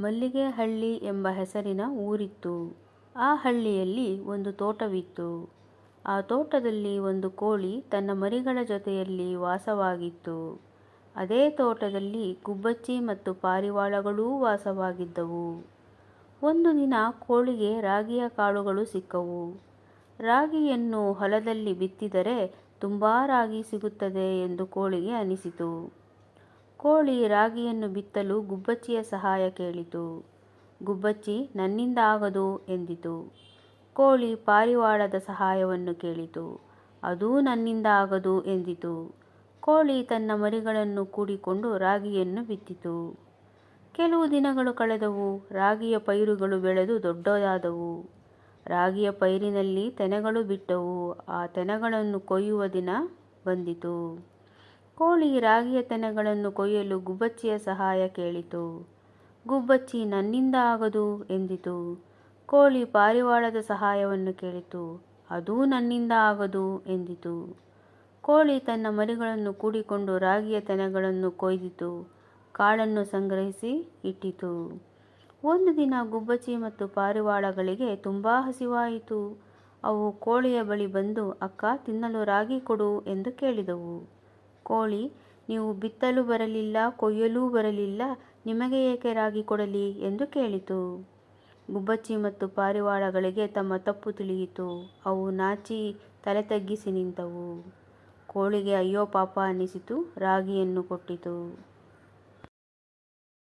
ಮಲ್ಲಿಗೆಹಳ್ಳಿ ಎಂಬ ಹೆಸರಿನ ಊರಿತ್ತು. ಆ ಹಳ್ಳಿಯಲ್ಲಿ ಒಂದು ತೋಟವಿತ್ತು. ಆ ತೋಟದಲ್ಲಿ ಒಂದು ಕೋಳಿ ತನ್ನ ಮರಿಗಳ ಜೊತೆಯಲ್ಲಿ ವಾಸವಾಗಿತ್ತು. ಅದೇ ತೋಟದಲ್ಲಿ ಗುಬ್ಬಚ್ಚಿ ಮತ್ತು ಪಾರಿವಾಳಗಳೂ ವಾಸವಾಗಿದ್ದವು. ಒಂದು ದಿನ ಕೋಳಿಗೆ ರಾಗಿಯ ಕಾಳುಗಳು ಸಿಕ್ಕವು. ರಾಗಿಯನ್ನು ಹೊಲದಲ್ಲಿ ಬಿತ್ತಿದರೆ ತುಂಬಾ ರಾಗಿ ಸಿಗುತ್ತದೆ ಎಂದು ಕೋಳಿಗೆ ಅನಿಸಿತು. ಕೋಳಿ ರಾಗಿಯನ್ನು ಬಿತ್ತಲು ಗುಬ್ಬಚ್ಚಿಯ ಸಹಾಯ ಕೇಳಿತು. ಗುಬ್ಬಚ್ಚಿ, ನನ್ನಿಂದ ಆಗದು ಎಂದಿತು. ಕೋಳಿ ಪಾರಿವಾಳದ ಸಹಾಯವನ್ನು ಕೇಳಿತು. ಅದೂ ನನ್ನಿಂದ ಆಗದು ಎಂದಿತು. ಕೋಳಿ ತನ್ನ ಮರಿಗಳನ್ನು ಕೂಡಿಕೊಂಡು ರಾಗಿಯನ್ನು ಬಿತ್ತಿತು. ಕೆಲವು ದಿನಗಳು ಕಳೆದವು. ರಾಗಿಯ ಪೈರುಗಳು ಬೆಳೆದು ದೊಡ್ಡದಾದವು. ರಾಗಿಯ ಪೈರಿನಲ್ಲಿ ತೆನೆಗಳು ಬಿಟ್ಟವು. ಆ ತೆನೆಗಳನ್ನು ಕೊಯ್ಯುವ ದಿನ ಬಂದಿತು. ಕೋಳಿ ರಾಗಿಯ ತೆನೆಗಳನ್ನು ಕೊಯ್ಯಲು ಗುಬ್ಬಚ್ಚಿಯ ಸಹಾಯ ಕೇಳಿತು. ಗುಬ್ಬಚ್ಚಿ ನನ್ನಿಂದ ಆಗದು ಎಂದಿತು. ಕೋಳಿ ಪಾರಿವಾಳದ ಸಹಾಯವನ್ನು ಕೇಳಿತು. ಅದೂ ನನ್ನಿಂದ ಆಗದು ಎಂದಿತು. ಕೋಳಿ ತನ್ನ ಮರಿಗಳನ್ನು ಕೂಡಿಕೊಂಡು ರಾಗಿಯ ತೆನೆಗಳನ್ನು ಕೊಯ್ದಿತು. ಕಾಳನ್ನು ಸಂಗ್ರಹಿಸಿ ಇಟ್ಟಿತು. ಒಂದು ದಿನ ಗುಬ್ಬಚ್ಚಿ ಮತ್ತು ಪಾರಿವಾಳಗಳಿಗೆ ತುಂಬ ಹಸಿವಾಯಿತು. ಅವು ಕೋಳಿಯ ಬಳಿ ಬಂದು, ಅಕ್ಕ, ತಿನ್ನಲು ರಾಗಿ ಕೊಡು ಎಂದು ಕೇಳಿದವು. ಕೋಳಿ, ನೀವು ಬಿತ್ತಲು ಬರಲಿಲ್ಲ, ಕೊಯ್ಯಲೂ ಬರಲಿಲ್ಲ, ನಿಮಗೆ ಏಕೆ ರಾಗಿ ಕೊಡಲಿ ಎಂದು ಕೇಳಿತು. ಗುಬ್ಬಚ್ಚಿ ಮತ್ತು ಪಾರಿವಾಳಗಳಿಗೆ ತಮ್ಮ ತಪ್ಪು ತಿಳಿಯಿತು. ಅವು ನಾಚಿ ತಲೆ ತಗ್ಗಿಸಿ ನಿಂತವು. ಕೋಳಿಗೆ ಅಯ್ಯೋ ಪಾಪ ಅನ್ನಿಸಿತು. ರಾಗಿಯನ್ನು ಕೊಟ್ಟಿತು.